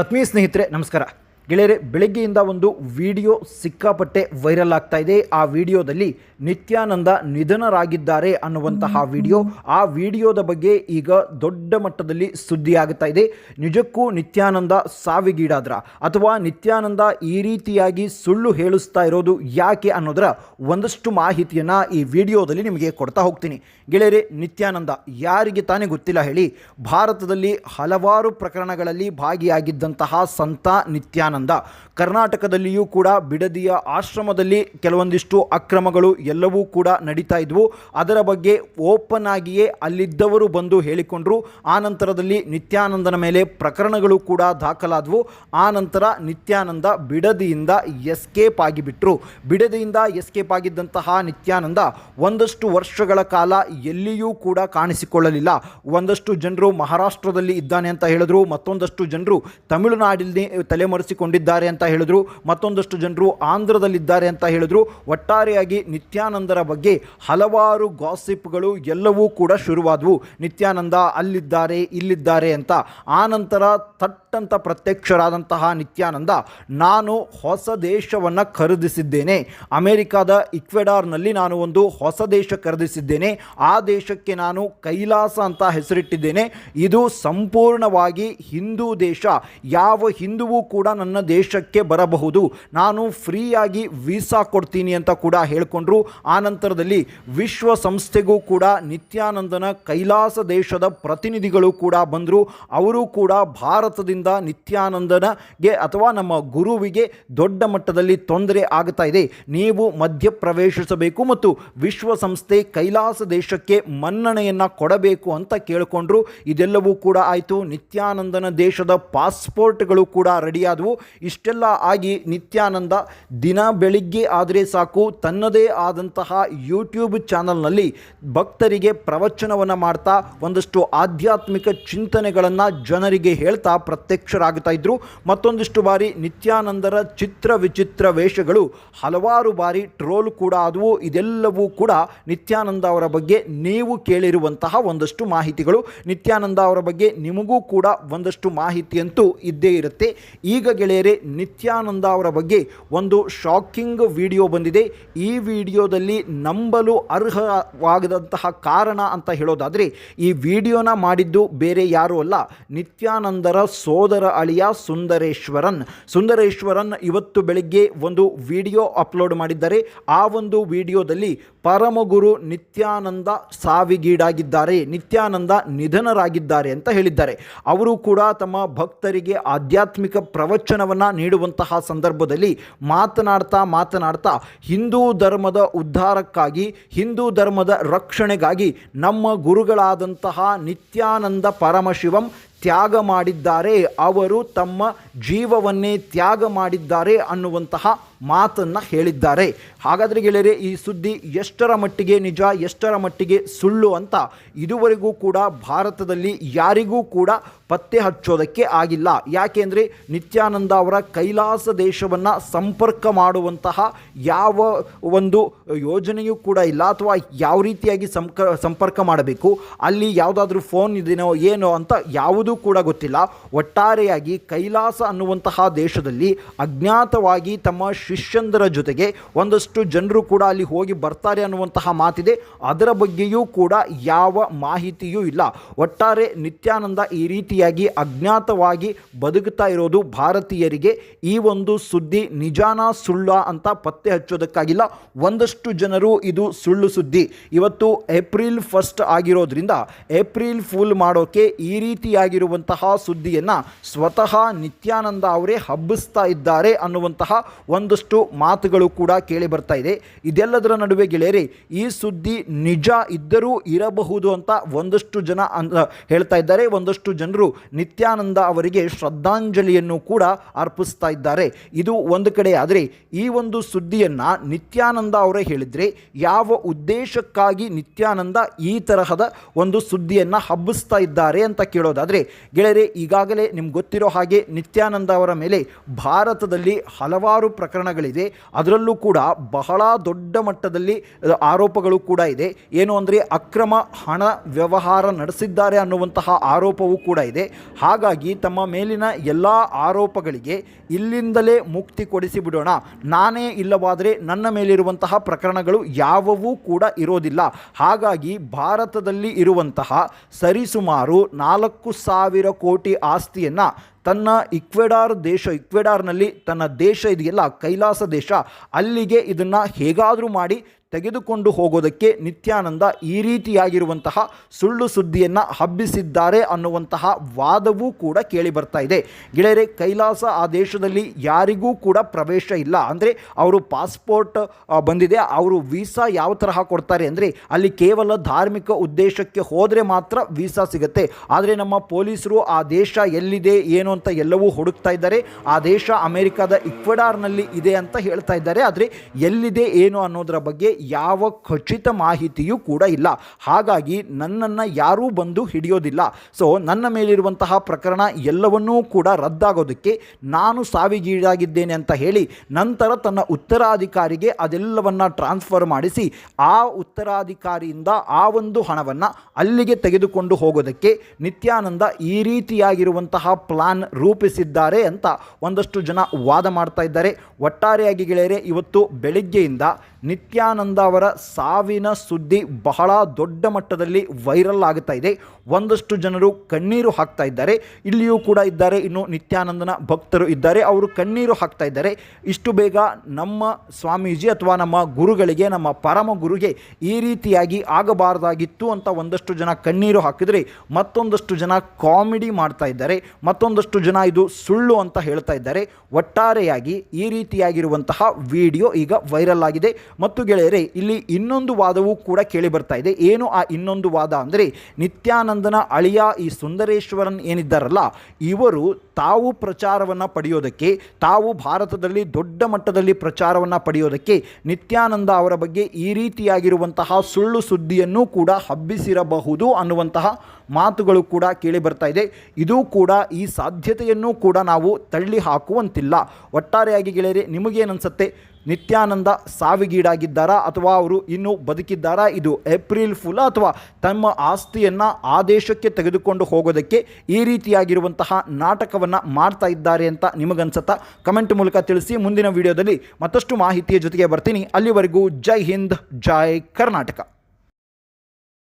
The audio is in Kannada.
ಆತ್ಮೀಯ ಸ್ನೇಹಿತರೆ ನಮಸ್ಕಾರ. ಗೆಳೆಯರೆ ಬೆಳಗ್ಗೆಯಿಂದ ಒಂದು ವಿಡಿಯೋ ಸಿಕ್ಕಾಪಟ್ಟೆ ವೈರಲ್ ಆಗ್ತಾ ಇದೆ. ಆ ವಿಡಿಯೋದಲ್ಲಿ ನಿತ್ಯಾನಂದ ನಿಧನರಾಗಿದ್ದಾರೆ ಅನ್ನುವಂತಹ ವಿಡಿಯೋ. ಆ ವಿಡಿಯೋದ ಬಗ್ಗೆ ಈಗ ದೊಡ್ಡ ಮಟ್ಟದಲ್ಲಿ ಸುದ್ದಿ ಆಗುತ್ತಾ ಇದೆ. ನಿಜಕ್ಕೂ ನಿತ್ಯಾನಂದ ಸಾವಿಗೀಡಾದ್ರ? ಅಥವಾ ನಿತ್ಯಾನಂದ ಈ ರೀತಿಯಾಗಿ ಸುಳ್ಳು ಹೇಳಿಸ್ತಾ ಇರೋದು ಯಾಕೆ ಅನ್ನೋದರ ಒಂದಷ್ಟು ಮಾಹಿತಿಯನ್ನು ಈ ವಿಡಿಯೋದಲ್ಲಿ ನಿಮಗೆ ಕೊಡ್ತಾ ಹೋಗ್ತೀನಿ. ಗೆಳೆಯರೆ ನಿತ್ಯಾನಂದ ಯಾರಿಗೆ ತಾನೇ ಗೊತ್ತಿಲ್ಲ ಹೇಳಿ ಭಾರತದಲ್ಲಿ ಹಲವಾರು ಪ್ರಕರಣಗಳಲ್ಲಿ ಭಾಗಿಯಾಗಿದ್ದಂತಹ ಸಂತ ನಿತ್ಯಾನಂದ. ಕರ್ನಾಟಕದಲ್ಲಿಯೂ ಕೂಡ ಬಿಡದಿಯ ಆಶ್ರಮದಲ್ಲಿ ಕೆಲವೊಂದಿಷ್ಟು ಅಕ್ರಮಗಳು ಎಲ್ಲವೂ ಕೂಡ ನಡೀತಾ ಇದ್ವು. ಅದರ ಬಗ್ಗೆ ಓಪನ್ ಆಗಿಯೇ ಅಲ್ಲಿದ್ದವರು ಬಂದು ಹೇಳಿಕೊಂಡ್ರು. ಆ ನಂತರದಲ್ಲಿ ನಿತ್ಯಾನಂದನ ಮೇಲೆ ಪ್ರಕರಣಗಳು ಕೂಡ ದಾಖಲಾದವು. ಆ ನಂತರ ನಿತ್ಯಾನಂದ ಬಿಡದಿಯಿಂದ ಎಸ್ಕೇಪ್ ಆಗಿಬಿಟ್ರು. ಬಿಡದಿಯಿಂದ ಎಸ್ಕೇಪ್ ಆಗಿದ್ದಂತಹ ನಿತ್ಯಾನಂದ ಒಂದಷ್ಟು ವರ್ಷಗಳ ಕಾಲ ಎಲ್ಲಿಯೂ ಕೂಡ ಕಾಣಿಸಿಕೊಳ್ಳಲಿಲ್ಲ. ಒಂದಷ್ಟು ಜನರು ಮಹಾರಾಷ್ಟ್ರದಲ್ಲಿ ಇದ್ದಾನೆ ಅಂತ ಹೇಳಿದ್ರು. ಮತ್ತೊಂದಷ್ಟು ಜನರು ತಮಿಳುನಾಡಿನಲ್ಲಿ ತಲೆಮರೆಸಿಕೊಂಡಿದ್ದಾರೆ ಅಂತ ಹೇಳಿದ್ರು. ಮತ್ತೊಂದಷ್ಟು ಜನರು ಆಂಧ್ರದಲ್ಲಿದ್ದಾರೆ ಅಂತ ಹೇಳಿದ್ರು. ಒಟ್ಟಾರೆಯಾಗಿ ನಿತ್ಯಾನಂದರ ಬಗ್ಗೆ ಹಲವಾರು ಗಾಸಿಪ್ಗಳು ಎಲ್ಲವೂ ಕೂಡ ಶುರುವಾದವು. ನಿತ್ಯಾನಂದ ಅಲ್ಲಿದ್ದಾರೆ, ಇಲ್ಲಿದ್ದಾರೆ ಅಂತ. ಆನಂತರ ತಟ್ಟಂತ ಪ್ರತ್ಯಕ್ಷರಾದಂತಹ ನಿತ್ಯಾನಂದ, ನಾನು ಹೊಸ ದೇಶವನ್ನು ಖರೀದಿಸಿದ್ದೇನೆ. ಅಮೆರಿಕಾದ ಇಕ್ವೆಡಾರ್ನಲ್ಲಿ ನಾನು ಒಂದು ಹೊಸ ದೇಶ ಖರೀದಿಸಿದ್ದೇನೆ. ಆ ದೇಶಕ್ಕೆ ನಾನು ಕೈಲಾಸ ಅಂತ ಹೆಸರಿಟ್ಟಿದ್ದೇನೆ. ಇದು ಸಂಪೂರ್ಣವಾಗಿ ಹಿಂದೂ ದೇಶ. ಯಾವ ಹಿಂದುವೂ ಕೂಡ ನನ್ನ ದೇಶಕ್ಕೆ ಬರಬಹುದು. ನಾನು ಫ್ರೀಯಾಗಿ ವೀಸಾ ಕೊಡ್ತೀನಿ ಅಂತ ಕೂಡ ಹೇಳಿಕೊಂಡ್ರು. ಆ ನಂತರದಲ್ಲಿ ವಿಶ್ವಸಂಸ್ಥೆಗೂ ಕೂಡ ನಿತ್ಯಾನಂದನ ಕೈಲಾಸ ದೇಶದ ಪ್ರತಿನಿಧಿಗಳು ಕೂಡ ಬಂದರು. ಅವರು ಕೂಡ ಭಾರತದಿಂದ ನಿತ್ಯಾನಂದನಗೆ ಅಥವಾ ನಮ್ಮ ಗುರುವಿಗೆ ದೊಡ್ಡ ಮಟ್ಟದಲ್ಲಿ ತೊಂದರೆ ಆಗ್ತಾ ಇದೆ. ನೀವು ಮಧ್ಯಪ್ರವೇಶಿಸಬೇಕು ಮತ್ತು ವಿಶ್ವಸಂಸ್ಥೆ ಕೈಲಾಸ ದೇಶಕ್ಕೆ ಮನ್ನಣೆಯನ್ನು ಕೊಡಬೇಕು ಅಂತ ಕೇಳಿಕೊಂಡ್ರು. ಇದೆಲ್ಲವೂ ಕೂಡ ಆಯಿತು. ನಿತ್ಯಾನಂದನ ದೇಶದ ಪಾಸ್ಪೋರ್ಟ್ಗಳು ಕೂಡ ರೆಡಿಯಾದವು ಇಷ್ಟೆಲ್ಲ ಆಗಿ ನಿತ್ಯಾನಂದ ದಿನ ಬೆಳಿಗ್ಗೆ ಆದರೆ ಸಾಕು, ತನ್ನದೇ ಆದಂತಹ ಯೂಟ್ಯೂಬ್ ಚಾನಲ್ನಲ್ಲಿ ಭಕ್ತರಿಗೆ ಪ್ರವಚನವನ್ನು ಮಾಡ್ತಾ ಒಂದಷ್ಟು ಆಧ್ಯಾತ್ಮಿಕ ಚಿಂತನೆಗಳನ್ನು ಜನರಿಗೆ ಹೇಳ್ತಾ ಪ್ರತ್ಯಕ್ಷರಾಗ್ತಾ ಇದ್ರು. ಮತ್ತೊಂದಿಷ್ಟು ಬಾರಿ ನಿತ್ಯಾನಂದರ ಚಿತ್ರ ವಿಚಿತ್ರ ವೇಷಗಳು ಹಲವಾರು ಬಾರಿ ಟ್ರೋಲ್ ಕೂಡ ಆದವು. ಇದೆಲ್ಲವೂ ಕೂಡ ನಿತ್ಯಾನಂದ ಅವರ ಬಗ್ಗೆ ನೀವು ಕೇಳಿರುವಂತಹ ಒಂದಷ್ಟು ಮಾಹಿತಿಗಳು. ನಿತ್ಯಾನಂದ ಅವರ ಬಗ್ಗೆ ನಿಮಗೂ ಕೂಡ ಒಂದಷ್ಟು ಮಾಹಿತಿಯಂತೂ ಇದ್ದೇ ಇರುತ್ತೆ. ಈಗ ಗೆಳೆಯರೆ ನಿತ್ಯಾನಂದ ಅವರ ಬಗ್ಗೆ ಒಂದು ಶಾಕಿಂಗ್ ವಿಡಿಯೋ ಬಂದಿದೆ. ಈ ವಿಡಿಯೋದಲ್ಲಿ ನಂಬಲು ಅರ್ಹವಾಗದಂತಹ ಕಾರಣ ಅಂತ ಹೇಳೋದಾದರೆ, ಈ ವಿಡಿಯೋನ ಮಾಡಿದ್ದು ಬೇರೆ ಯಾರೂ ಅಲ್ಲ, ನಿತ್ಯಾನಂದರ ಸೋದರ ಅಳಿಯ ಸುಂದರೇಶ್ವರನ್. ಸುಂದರೇಶ್ವರನ್ ಇವತ್ತು ಬೆಳಿಗ್ಗೆ ಒಂದು ವಿಡಿಯೋ ಅಪ್ಲೋಡ್ ಮಾಡಿದ್ದಾರೆ. ಆ ಒಂದು ವಿಡಿಯೋದಲ್ಲಿ ಪರಮಗುರು ನಿತ್ಯಾನಂದ ಸಾವಿಗೀಡಾಗಿದ್ದಾರೆ, ನಿತ್ಯಾನಂದ ನಿಧನರಾಗಿದ್ದಾರೆ ಅಂತ ಹೇಳಿದ್ದಾರೆ. ಅವರು ಕೂಡ ತಮ್ಮ ಭಕ್ತರಿಗೆ ಆಧ್ಯಾತ್ಮಿಕ ಪ್ರವಚನವನ್ನು ನೀಡುವಂತಹ ಸಂದರ್ಭದಲ್ಲಿ ಮಾತನಾಡ್ತಾ ಮಾತನಾಡ್ತಾ ಹಿಂದೂ ಧರ್ಮದ ಉದ್ಧಾರಕ್ಕಾಗಿ, ಹಿಂದೂ ಧರ್ಮದ ರಕ್ಷಣೆಗಾಗಿ ನಮ್ಮ ಗುರುಗಳಾದಂತಹ ನಿತ್ಯಾನಂದ ಪರಮಶಿವಂ ತ್ಯಾಗ ಮಾಡಿದ್ದಾರೆ, ಅವರು ತಮ್ಮ ಜೀವವನ್ನೇ ತ್ಯಾಗ ಮಾಡಿದ್ದಾರೆ ಅನ್ನುವಂತಹ ಮಾತನ್ನು ಹೇಳಿದ್ದಾರೆ. ಹಾಗಾದರೆ ಗೆಳೆಯರೆ, ಈ ಸುದ್ದಿ ಎಷ್ಟರ ಮಟ್ಟಿಗೆ ನಿಜ, ಎಷ್ಟರ ಮಟ್ಟಿಗೆ ಸುಳ್ಳು ಅಂತ ಇದುವರೆಗೂ ಕೂಡ ಭಾರತದಲ್ಲಿ ಯಾರಿಗೂ ಕೂಡ ಪತ್ತೆ ಹಚ್ಚೋದಕ್ಕೆ ಆಗಿಲ್ಲ. ಯಾಕೆಂದರೆ ನಿತ್ಯಾನಂದ ಅವರ ಕೈಲಾಸ ದೇಶವನ್ನು ಸಂಪರ್ಕ ಮಾಡುವಂತಹ ಯಾವ ಒಂದು ಯೋಜನೆಯೂ ಕೂಡ ಇಲ್ಲ. ಅಥವಾ ಯಾವ ರೀತಿಯಾಗಿ ಸಂಕ, ಸಂಪರ್ಕ ಮಾಡಬೇಕು, ಅಲ್ಲಿ ಯಾವುದಾದ್ರೂ ಫೋನ್ ಇದೆಯೋ ಏನೋ ಅಂತ ಯಾವುದೂ ಕೂಡ ಗೊತ್ತಿಲ್ಲ. ಒಟ್ಟಾರೆಯಾಗಿ ಕೈಲಾಸ ಅನ್ನುವಂತಹ ದೇಶದಲ್ಲಿ ಅಜ್ಞಾತವಾಗಿ ತಮ್ಮ ಶಿಷ್ಯಂದರ ಜೊತೆಗೆ ಒಂದಷ್ಟು ಜನರು ಕೂಡ ಅಲ್ಲಿ ಹೋಗಿ ಬರ್ತಾರೆ ಅನ್ನುವಂತಹ ಮಾತಿದೆ. ಅದರ ಬಗ್ಗೆಯೂ ಕೂಡ ಯಾವ ಮಾಹಿತಿಯೂ ಇಲ್ಲ. ಒಟ್ಟಾರೆ ನಿತ್ಯಾನಂದ ಈ ರೀತಿಯಾಗಿ ಅಜ್ಞಾತವಾಗಿ ಬದುಕುತ್ತಾ ಇರೋದು ಭಾರತೀಯರಿಗೆ ಈ ಒಂದು ಸುದ್ದಿ ನಿಜಾನ ಸುಳ್ಳ ಅಂತ ಪತ್ತೆ ಹಚ್ಚೋದಕ್ಕಾಗಿಲ್ಲ. ಒಂದಷ್ಟು ಜನರು ಇದು ಸುಳ್ಳು ಸುದ್ದಿ. ಇವತ್ತು ಏಪ್ರಿಲ್ ಫಸ್ಟ್ ಆಗಿರೋದ್ರಿಂದ ಏಪ್ರಿಲ್ ಫುಲ್ ಮಾಡೋಕೆ ಈ ರೀತಿಯಾಗಿರುವಂತಹ ಸುದ್ದಿಯನ್ನು ಸ್ವತಃ ನಿತ್ಯಾನಂದ ಅವರೇ ಹಬ್ಬಿಸ್ತಾ ಇದ್ದಾರೆ ಅನ್ನುವಂತಹ ಒಂದಷ್ಟು ಮಾತುಗಳು ಕೂಡ ಕೇಳಿ ಬರ್ತಾ ಇದೆ. ಇದೆಲ್ಲದರ ನಡುವೆ ಗೆಳೆಯರೆ, ಈ ಸುದ್ದಿ ನಿಜ ಇದ್ದರೂ ಇರಬಹುದು ಅಂತ ಒಂದಷ್ಟು ಜನ ಹೇಳ್ತಾ ಇದ್ದಾರೆ. ಒಂದಷ್ಟು ಜನರು ನಿತ್ಯಾನಂದ ಅವರಿಗೆ ಶ್ರದ್ಧಾಂಜಲಿಯನ್ನು ಕೂಡ ಅರ್ಪಿಸ್ತಾ ಇದ್ದಾರೆ. ಇದು ಒಂದು ಕಡೆ ಆದರೆ ಈ ಒಂದು ಸುದ್ದಿಯನ್ನು ನಿತ್ಯಾನಂದ ಅವರೇ ಹೇಳಿದರೆ ಯಾವ ಉದ್ದೇಶಕ್ಕಾಗಿ ನಿತ್ಯಾನಂದ ಈ ತರಹದ ಒಂದು ಸುದ್ದಿಯನ್ನು ಹಬ್ಬಿಸ್ತಾ ಇದ್ದಾರೆ ಅಂತ ಕೇಳೋದಾದರೆ ಗೆಳೆಯರೆ ಈಗಾಗಲೇ ನಿಮ್ಗೆ ಗೊತ್ತಿರೋ ಹಾಗೆ ನಿತ್ಯಾನಂದ ಅವರ ಮೇಲೆ ಭಾರತದಲ್ಲಿ ಹಲವಾರು ಪ್ರಕರಣಗಳಿದೆ. ಅದರಲ್ಲೂ ಕೂಡ ಬಹಳ ದೊಡ್ಡ ಮಟ್ಟದಲ್ಲಿ ಆರೋಪಗಳು ಕೂಡ ಇದೆ. ಏನು ಅಂದರೆ ಅಕ್ರಮ ಹಣ ವ್ಯವಹಾರ ನಡೆಸಿದ್ದಾರೆ ಅನ್ನುವಂತಹ ಆರೋಪವೂ ಕೂಡ ಇದೆ. ಹಾಗಾಗಿ ತಮ್ಮ ಮೇಲಿನ ಎಲ್ಲ ಆರೋಪಗಳಿಗೆ ಇಲ್ಲಿಂದಲೇ ಮುಕ್ತಿ ಕೊಡಿಸಿ ಬಿಡೋಣ ನಾನೇ ಇಲ್ಲವಾದರೆ ನನ್ನ ಮೇಲಿರುವಂತಹ ಪ್ರಕರಣಗಳು ಯಾವುವೂ ಕೂಡ ಇರೋದಿಲ್ಲ. ಹಾಗಾಗಿ ಭಾರತದಲ್ಲಿ ಇರುವಂತಹ ಸರಿಸುಮಾರು ನಾಲ್ಕು ಕೋಟಿ ಆಸ್ತಿಯನ್ನು ತನ್ನ ಇಕ್ವೆಡಾರ್ ದೇಶ, ಇಕ್ವೆಡಾರ್ನಲ್ಲಿ ತನ್ನ ದೇಶ ಇದೆಯಲ್ಲ, ಕೈಲಾಸ ದೇಶ, ಅಲ್ಲಿಗೆ ಇದನ್ನು ಹೇಗಾದರೂ ಮಾಡಿ ತೆಗೆದುಕೊಂಡು ಹೋಗೋದಕ್ಕೆ ನಿತ್ಯಾನಂದ ಈ ರೀತಿಯಾಗಿರುವಂತಹ ಸುಳ್ಳು ಸುದ್ದಿಯನ್ನು ಹಬ್ಬಿಸಿದ್ದಾರೆ ಅನ್ನುವಂತಹ ವಾದವೂ ಕೂಡ ಕೇಳಿ ಬರ್ತಾ ಇದೆ. ಗೆಳೆಯರೆ, ಕೈಲಾಸ ಆ ದೇಶದಲ್ಲಿ ಯಾರಿಗೂ ಕೂಡ ಪ್ರವೇಶ ಇಲ್ಲ. ಅಂದರೆ ಅವರು ಪಾಸ್ಪೋರ್ಟ್ ಬಂದಿದೆ. ಅವರು ವೀಸಾ ಯಾವ ತರಹ ಕೊಡ್ತಾರೆ ಅಂದರೆ ಅಲ್ಲಿ ಕೇವಲ ಧಾರ್ಮಿಕ ಉದ್ದೇಶಕ್ಕೆ ಹೋದರೆ ಮಾತ್ರ ವೀಸಾ ಸಿಗುತ್ತೆ. ಆದರೆ ನಮ್ಮ ಪೊಲೀಸರು ಆ ದೇಶ ಎಲ್ಲಿದೆ, ಏನು ಅಂತ ಎಲ್ಲವೂ ಹುಡುಕ್ತಾ ಇದ್ದಾರೆ. ಆ ದೇಶ ಅಮೆರಿಕದ ಇಕ್ವಡಾರ್ನಲ್ಲಿ ಇದೆ ಅಂತ ಹೇಳ್ತಾ ಇದ್ದಾರೆ. ಆದರೆ ಎಲ್ಲಿದೆ, ಏನು ಅನ್ನೋದರ ಬಗ್ಗೆ ಯಾವ ಖಚಿತ ಮಾಹಿತಿಯೂ ಕೂಡ ಇಲ್ಲ. ಹಾಗಾಗಿ ನನ್ನನ್ನು ಯಾರೂ ಬಂದು ಹಿಡಿಯೋದಿಲ್ಲ. ಸೊ ನನ್ನ ಮೇಲಿರುವಂತಹ ಪ್ರಕರಣ ಎಲ್ಲವನ್ನೂ ಕೂಡ ರದ್ದಾಗೋದಕ್ಕೆ ನಾನು ಸಾವಿಗೀಡಾಗಿದ್ದೇನೆ ಅಂತ ಹೇಳಿ ನಂತರ ತನ್ನ ಉತ್ತರಾಧಿಕಾರಿಗೆ ಅದೆಲ್ಲವನ್ನು ಟ್ರಾನ್ಸ್ಫರ್ ಮಾಡಿಸಿ ಆ ಉತ್ತರಾಧಿಕಾರಿಯಿಂದ ಆ ಒಂದು ಹಣವನ್ನು ಅಲ್ಲಿಗೆ ತೆಗೆದುಕೊಂಡು ಹೋಗೋದಕ್ಕೆ ನಿತ್ಯಾನಂದ ಈ ರೀತಿಯಾಗಿರುವಂತಹ ಪ್ಲಾನ್ ರೂಪಿಸಿದ್ದಾರೆ ಅಂತ ಒಂದಷ್ಟು ಜನ ವಾದ ಮಾಡ್ತಾ ಇದ್ದಾರೆ. ಒಟ್ಟಾರೆಯಾಗಿ ಗೆಳೆಯರೆ, ಇವತ್ತು ಬೆಳಿಗ್ಗೆಯಿಂದ ನಿತ್ಯಾನಂದ ಅವರ ಸಾವಿನ ಸುದ್ದಿ ಬಹಳ ದೊಡ್ಡ ಮಟ್ಟದಲ್ಲಿ ವೈರಲ್ ಆಗುತ್ತಾ ಇದೆ. ಒಂದಷ್ಟು ಜನರು ಕಣ್ಣೀರು ಹಾಕ್ತಾ ಇದ್ದಾರೆ. ಇಲ್ಲಿಯೂ ಕೂಡ ಇದ್ದಾರೆ. ಇನ್ನು ನಿತ್ಯಾನಂದನ ಭಕ್ತರು ಇದ್ದಾರೆ. ಅವರು ಕಣ್ಣೀರು ಹಾಕ್ತಾ ಇದ್ದಾರೆ. ಇಷ್ಟು ಬೇಗ ನಮ್ಮ ಸ್ವಾಮೀಜಿ ಅಥವಾ ನಮ್ಮ ಗುರುಗಳಿಗೆ, ನಮ್ಮ ಪರಮ ಗುರುಗೆ ಈ ರೀತಿಯಾಗಿ ಆಗಬಾರದಾಗಿತ್ತು ಅಂತ ಒಂದಷ್ಟು ಜನ ಕಣ್ಣೀರು ಹಾಕಿದರೆ ಮತ್ತೊಂದಷ್ಟು ಜನ ಕಾಮಿಡಿ ಮಾಡ್ತಾ ಇದ್ದಾರೆ. ಮತ್ತೊಂದಷ್ಟು ಜನ ಇದು ಸುಳ್ಳು ಅಂತ ಹೇಳ್ತಾ ಇದ್ದಾರೆ. ಒಟ್ಟಾರೆಯಾಗಿ ಈ ರೀತಿಯಾಗಿರುವಂತಹ ವಿಡಿಯೋ ಈಗ ವೈರಲ್ ಆಗಿದೆ. ಮತ್ತು ಗೆಳೆಯರೆ, ಇಲ್ಲಿ ಇನ್ನೊಂದು ವಾದವೂ ಕೂಡ ಕೇಳಿ ಬರ್ತಾ ಇದೆ. ಏನು ಆ ಇನ್ನೊಂದು ವಾದ ಅಂದರೆ, ನಿತ್ಯಾನಂದನ ಅಳಿಯ ಈ ಸುಂದರೇಶ್ವರನ್ ಏನಿದ್ದಾರಲ್ಲ, ಇವರು ತಾವು ಪ್ರಚಾರವನ್ನು ಪಡೆಯೋದಕ್ಕೆ, ತಾವು ಭಾರತದಲ್ಲಿ ದೊಡ್ಡ ಮಟ್ಟದಲ್ಲಿ ಪ್ರಚಾರವನ್ನು ಪಡೆಯೋದಕ್ಕೆ ನಿತ್ಯಾನಂದ ಅವರ ಬಗ್ಗೆ ಈ ರೀತಿಯಾಗಿರುವಂತಹ ಸುಳ್ಳು ಸುದ್ದಿಯನ್ನು ಕೂಡ ಹಬ್ಬಿಸಿರಬಹುದು ಅನ್ನುವಂತಹ ಮಾತುಗಳು ಕೂಡ ಕೇಳಿ ಬರ್ತಾ ಇದೆ. ಇದು ಕೂಡ ಈ ಸಾಧ್ಯತೆಯನ್ನು ಕೂಡ ನಾವು ತಳ್ಳಿ ಹಾಕುವಂತಿಲ್ಲ. ಒಟ್ಟಾರೆಯಾಗಿ ಗೆಳೆಯರೆ ನಿಮಗೇನನ್ಸುತ್ತೆ ನಿತ್ಯಾನಂದ ಸಾವಿಗೀಡಾಗಿದ್ದಾರಾ ಅಥವಾ ಅವರು ಇನ್ನೂ ಬದುಕಿದ್ದಾರಾ? ಇದು ಏಪ್ರಿಲ್ ಫುಲ್ ಅಥವಾ ತಮ್ಮ ಆಸ್ತಿಯನ್ನು ಆದೇಶಕ್ಕೆ ದೇಶಕ್ಕೆ ತೆಗೆದುಕೊಂಡು ಹೋಗೋದಕ್ಕೆ ಈ ರೀತಿಯಾಗಿರುವಂತಹ ನಾಟಕವನ್ನು ಮಾಡ್ತಾ ಇದ್ದಾರೆ ಅಂತ ನಿಮಗನ್ಸತ್ತಾ? ಕಮೆಂಟ್ ಮೂಲಕ ತಿಳಿಸಿ. ಮುಂದಿನ ವಿಡಿಯೋದಲ್ಲಿ ಮತ್ತಷ್ಟು ಮಾಹಿತಿಯ ಜೊತೆಗೆ ಬರ್ತೀನಿ. ಅಲ್ಲಿವರೆಗೂ ಜೈ ಹಿಂದ್, ಜೈ ಕರ್ನಾಟಕ.